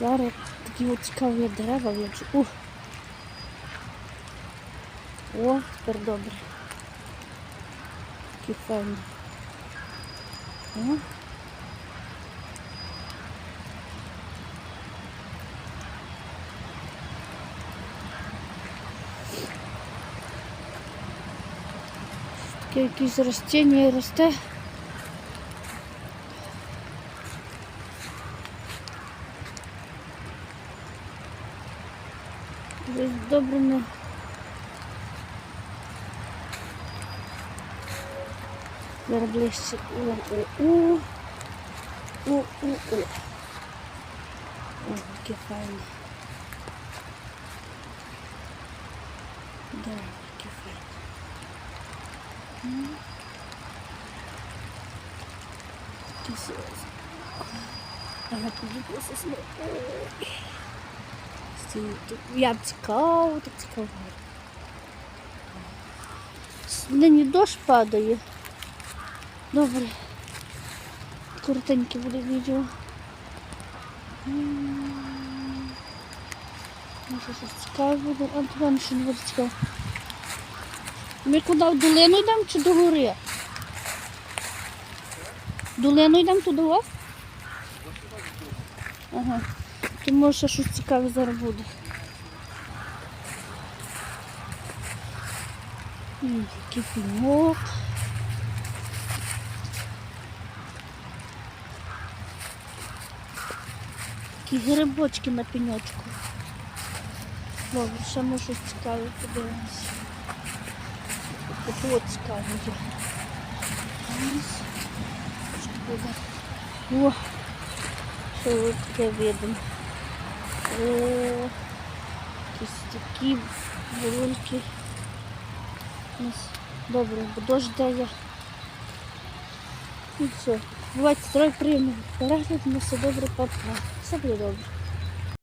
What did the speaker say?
stare, takiego ciekawe drzewa, więc uff. O, super dobre. Takie fajne. No. Takie jakieś roślenie rośnie. Десь добре не. Зараз ближче. О, о, о. О, о, о. О, яке файне. Да, яке файне. М. Якісь ось. Ага, тут просто сни. Я цікаво, так цікаво. Нині дощ падає. Добре. Коротеньке буде відео. Може щось цікаве буде. А туди ще не буде цікаво. Ми куди в долину йдемо чи до гори? Долину йдемо туди? Ага. То може щось цікаве зараз буде. Який піньок. Такі грибочки на пеньочку. Добре, ще може щось цікаве подивимося. От цікаве є. О, що таке видно? О, якісь такі великі. Ось. Добре, бо дощ дає. І все. Бувайте здорові, приємного перегляду, на все добре, па-па. Все буде добре.